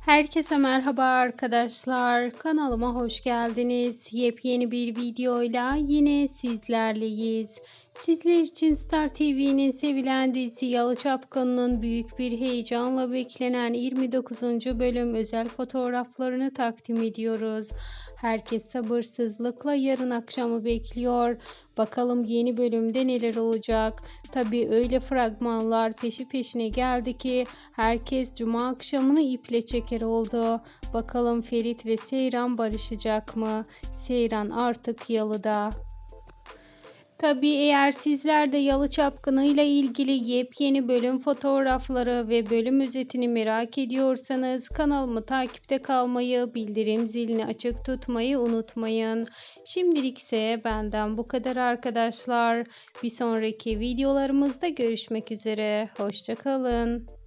Herkese merhaba arkadaşlar. Kanalıma hoş geldiniz. Yepyeni bir videoyla yine sizlerleyiz. Sizler için Star TV'nin sevilen dizisi Yalı Çapkın'ın büyük bir heyecanla beklenen 29. bölüm özel fotoğraflarını takdim ediyoruz. Herkes sabırsızlıkla yarın akşamı bekliyor. Bakalım yeni bölümde neler olacak. Tabi öyle fragmanlar peşi peşine geldi ki herkes cuma akşamını iple çeker oldu. Bakalım Ferit ve Seyran barışacak mı? Seyran artık yalıda. Tabii eğer sizler de Yalı Çapkını ile ilgili yepyeni bölüm fotoğrafları ve bölüm özetini merak ediyorsanız kanalımı takipte kalmayı, bildirim zilini açık tutmayı unutmayın. Şimdilik ise benden bu kadar arkadaşlar. Bir sonraki videolarımızda görüşmek üzere. Hoşçakalın.